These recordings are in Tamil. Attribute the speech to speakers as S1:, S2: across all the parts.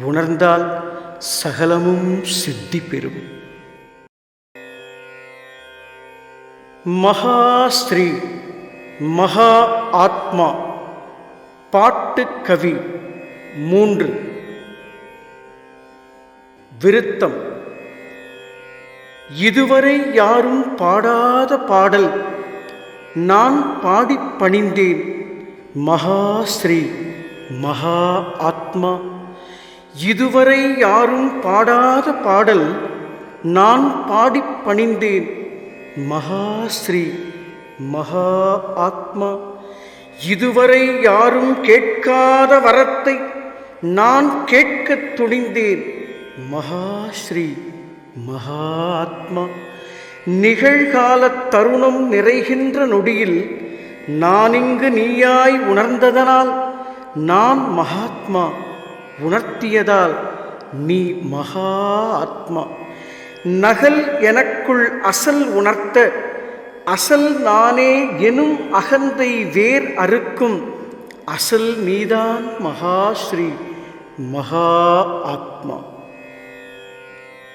S1: உணர்ந்தால் சகலமும் சித்தி பெறும் மகா ஸ்ரீ மகா ஆத்மா பாட்டு கவி மூன்று. விருத்தம். இதுவரை யாரும் பாடாத பாடல் நான் பாடிப் பணிந்தேன். மகாஸ்ரீ மகா ஆத்மா. இதுவரை யாரும் பாடாத பாடல் நான் பாடிப் பணிந்தேன். மகா ஸ்ரீ மகா ஆத்மா. இதுவரை யாரும் கேட்காத வரத்தை நான் கேட்கத் துணிந்தேன். மகா ஸ்ரீ மகா ஆத்மா. நிகழ்கால தருணம் நிறைகின்ற நொடியில் நான் இங்கு நீயாய் உணர்ந்ததனால் நான் மகாத்மா. உணர்த்தியதால் நீ மகா ஆத்மா. நகல் எனக்குள் அசல் உணர்த்த அசல் நானே எனும் அகந்தை வேர் அறுக்கும். அசல் நீதான் மகாஸ்ரீ மகா ஆத்மா.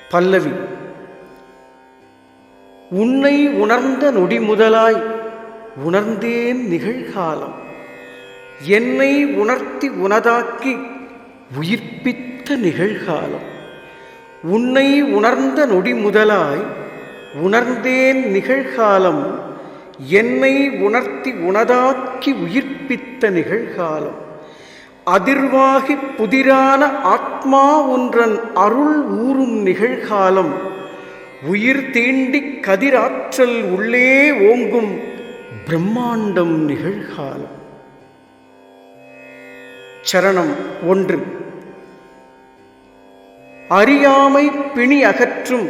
S1: பல்லவி உன்னை உணர்ந்த நொடி முதலாய் உணர்ந்தேன் நிகழ்காலம். என்னை உணர்த்தி உனதாக்கி உயிர்ப்பித்த நிகழ்காலம். உன்னை உணர்ந்த நொடி முதலாய் உணர்ந்தேன் நிகழ்காலம். என்னை உணர்த்தி உணதாக்கி உயிர்ப்பித்த நிகழ்காலம். அதிர்வாகி புதிரான ஆத்மா ஒன்றன் அருள் ஊறும் நிகழ்காலம். உயிர் தீண்டி கதிராற்றல் உள்ளே ஓங்கும் பிரம்மாண்டம் நிகழ்காலம். சரணம் ஒன்று. அறியாமை பிணி அகற்றும்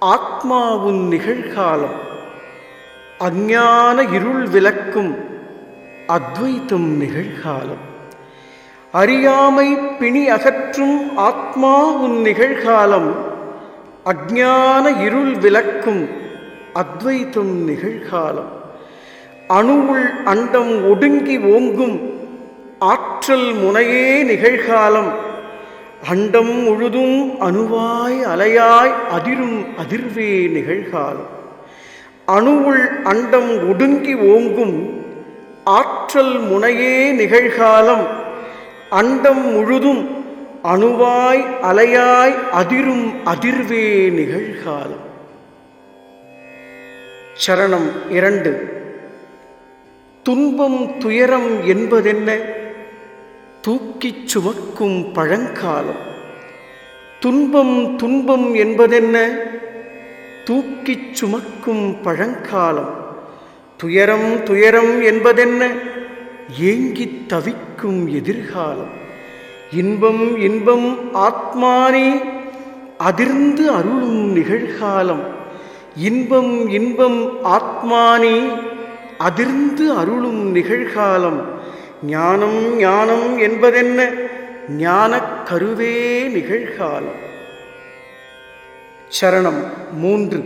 S1: ஆத்மாவுன் நிகழ்காலம். அஞ்ஞான இருள் விளக்கும் அத்வைத்தம் நிகழ்காலம். அறியாமை பிணி அகற்றும் ஆத்மா உன் நிகழ்காலம். அஜான இருள் விளக்கும் அத்வைத்தம் நிகழ்காலம். அணுவுள் அண்டம் ஒடுங்கி ஓங்கும் ஆற்றல் முனையே நிகழ்காலம். அண்டம் முழுதும் அணுவாய் அலையாய் அதிரும் அதிர்வே நிகழ்காலம். அணுவுள் அண்டம் ஒடுங்கி ஓங்கும் ஆற்றல் முனையே நிகழ்காலம். அண்டம் முழுதும் அணுவாய் அலையாய் அதிரும் அதிர்வே நிகழ்காலம். சரணம் இரண்டு. துன்பம் துயரம் என்பதென்ன? தூக்கிச் சுமக்கும் பழங்காலம். துன்பம் துன்பம் என்பதென்ன? தூக்கிச் சுமக்கும் பழங்காலம். துயரம் துயரம் என்பதென்ன? ஏங்கித் தவிக்கும் எதிர்காலம். இன்பம் இன்பம் ஆத்மானே அதிர்ந்து அருளும் நிகழ்காலம். இன்பம் இன்பம் ஆத்மானே அதிர்ந்து அருளும் நிகழ்காலம். ஞானம் ஞானம் என்பதென்ன? ஞானக் கருவே நிகழ்காலம். சரணம் மூன்று.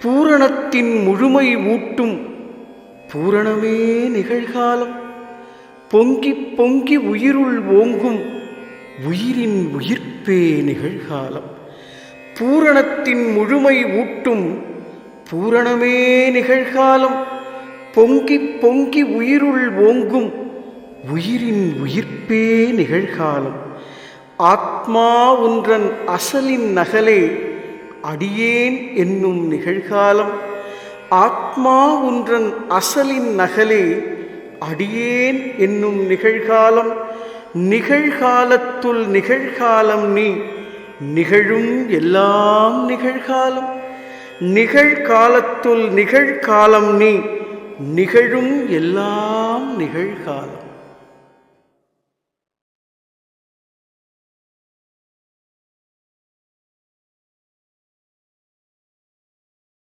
S1: பூரணத்தின் முழுமை ஊட்டும் பூரணமே நிகழ்காலம். பொங்கி பொங்கி உயிருள் ஓங்கும் உயிரின் உயிர்ப்பே நிகழ்காலம். பூரணத்தின் முழுமை ஊட்டும் பூரணமே நிகழ்காலம். பொங்கி பொங்கி உயிருள் ஓங்கும் உயிரின் உயிர்ப்பே நிகழ்காலம். ஆத்மா ஒன்றன் அசலின் நகலே அடியேன் என்னும் நிகழ்காலம். ஆத்மா ஒன்றன் அசலின் நகலே அடியேன் என்னும் நிகழ்காலம். நிகழ்காலத்துள் நிகழ்காலம் நீ நிகழும் எல்லாம் நிகழ்காலம். நிகழ்காலத்துள் நிகழ்காலம் நீ நிகழும் எல்லாம் நிகழ்காலம்.